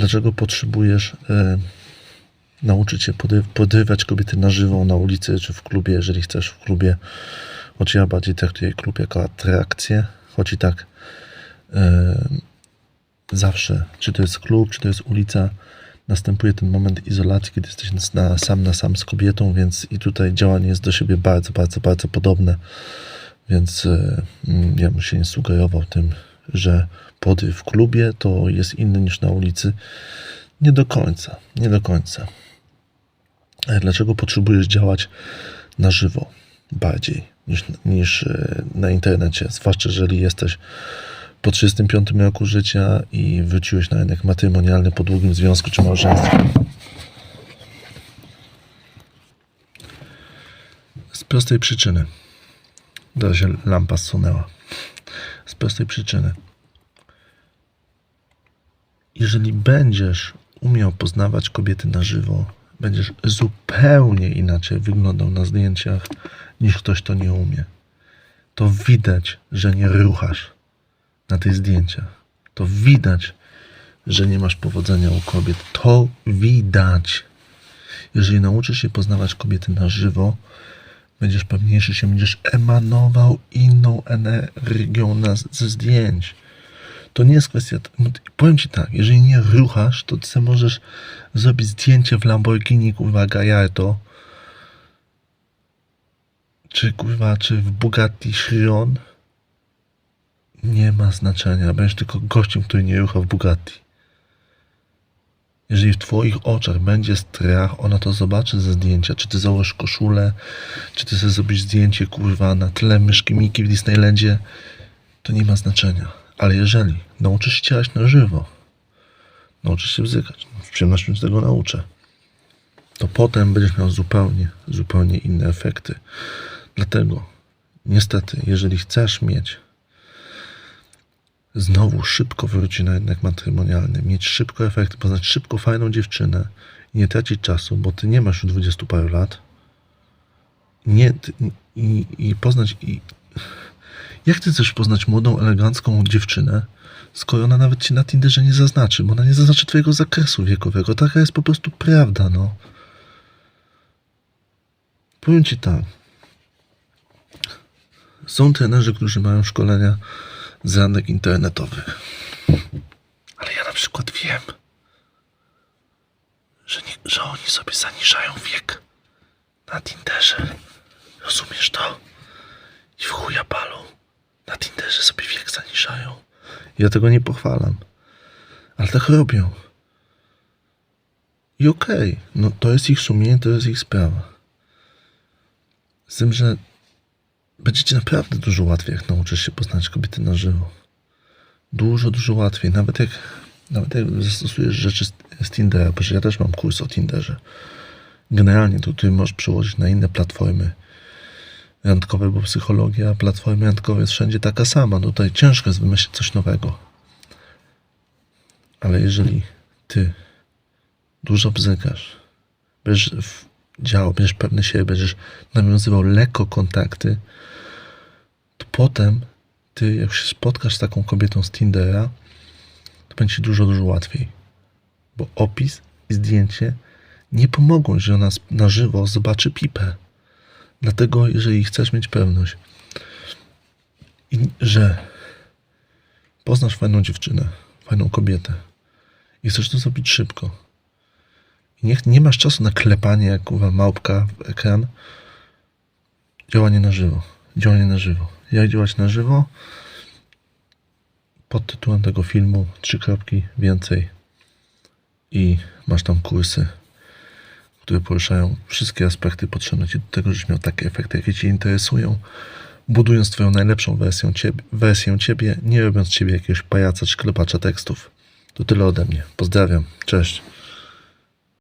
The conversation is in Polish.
Dlaczego potrzebujesz e, nauczyć się pody- podrywać kobiety na żywo na ulicy czy w klubie, jeżeli chcesz w klubie? Choć ja bardziej traktuję klub jako atrakcję, choć i tak e, zawsze, czy to jest klub, czy to jest ulica, następuje ten moment izolacji, kiedy jesteś na, sam na sam z kobietą, więc i tutaj działanie jest do siebie bardzo, bardzo, bardzo podobne. Więc e, mm, ja bym się nie sugerował tym, że podryw w klubie to jest inny niż na ulicy. Nie do końca, nie do końca. E, Dlaczego potrzebujesz działać na żywo bardziej niż, niż e, na internecie? Zwłaszcza jeżeli jesteś po 35 roku życia i wróciłeś na rynek matrymonialny po długim związku czy małżeństwie. Z prostej przyczyny. Teraz się lampa zsunęła. Z prostej przyczyny. Jeżeli będziesz umiał poznawać kobiety na żywo, będziesz zupełnie inaczej wyglądał na zdjęciach niż ktoś, kto nie umie. To widać, że nie ruchasz na tych zdjęciach. To widać, że nie masz powodzenia u kobiet. To widać. Jeżeli nauczysz się poznawać kobiety na żywo, będziesz pewniejszy się, będziesz emanował inną energią na, ze zdjęć. To nie jest kwestia. Powiem ci tak, jeżeli nie ruchasz, to ty możesz zrobić zdjęcie w Lamborghini, kurwa, Gallardo, czy kurwa, czy w Bugatti Chiron. Nie ma znaczenia. Będziesz tylko gościem, który nie rucha w Bugatti. Jeżeli w twoich oczach będzie strach, ona to zobaczy ze zdjęcia. Czy ty założysz koszulę, czy ty sobie zrobisz zdjęcie, kurwa, na tle myszki Miki w Disneylandzie, to nie ma znaczenia. Ale jeżeli nauczysz się cielać na żywo, nauczysz się bzykać, w przyjemnością się tego nauczę, to potem będziesz miał zupełnie, zupełnie inne efekty. Dlatego, niestety, jeżeli chcesz mieć znowu szybko wrócić na rynek matrymonialny, mieć szybko efekty, poznać szybko fajną dziewczynę i nie tracić czasu, bo ty nie masz już 20 paru lat, nie, ty, i, i poznać i jak ty chcesz poznać młodą, elegancką dziewczynę, skoro ona nawet ci na Tinderze nie zaznaczy, bo ona nie zaznaczy twojego zakresu wiekowego. Taka jest po prostu prawda, no. Powiem ci tak. Są trenerzy, którzy mają szkolenia z randek internetowych. Ale ja na przykład wiem, że, nie, że oni sobie zaniżają wiek na Tinderze. Rozumiesz to? I w chuja palą. Na Tinderze sobie wiek zaniżają. Ja tego nie pochwalam. Ale tak robią. I okej, no to jest ich sumienie, to jest ich sprawa. Z tym, że będziecie naprawdę dużo łatwiej, jak nauczysz się poznać kobiety na żywo. Dużo, dużo łatwiej. Nawet jak, nawet jak zastosujesz rzeczy z, z Tindera, bo ja też mam kurs o Tinderze. Generalnie to możesz przełożyć na inne platformy randkowe, bo psychologia platformy randkowej jest wszędzie taka sama. Tutaj ciężko jest wymyślić coś nowego. Ale jeżeli ty dużo bzykasz, będziesz w- działał, będziesz pewny siebie, będziesz nawiązywał lekko kontakty, to potem ty, jak się spotkasz z taką kobietą z Tindera, to będzie ci dużo, dużo łatwiej. Bo opis i zdjęcie nie pomogą, że ona na żywo zobaczy pipę. Dlatego, jeżeli chcesz mieć pewność, że poznasz fajną dziewczynę, fajną kobietę i chcesz to zrobić szybko, nie, nie masz czasu na klepanie jak kurwa małpka w ekran, działanie na żywo. Działanie na żywo. Jak działać na żywo? Pod tytułem tego filmu trzy kropki więcej i masz tam kursy, które poruszają wszystkie aspekty potrzebne Ci do tego, żebyś miał takie efekty, jakie Cię interesują, budując Twoją najlepszą wersję Ciebie, wersję ciebie nie robiąc Ciebie jakiegoś pajaca czy klepacza tekstów. To tyle ode mnie. Pozdrawiam. Cześć.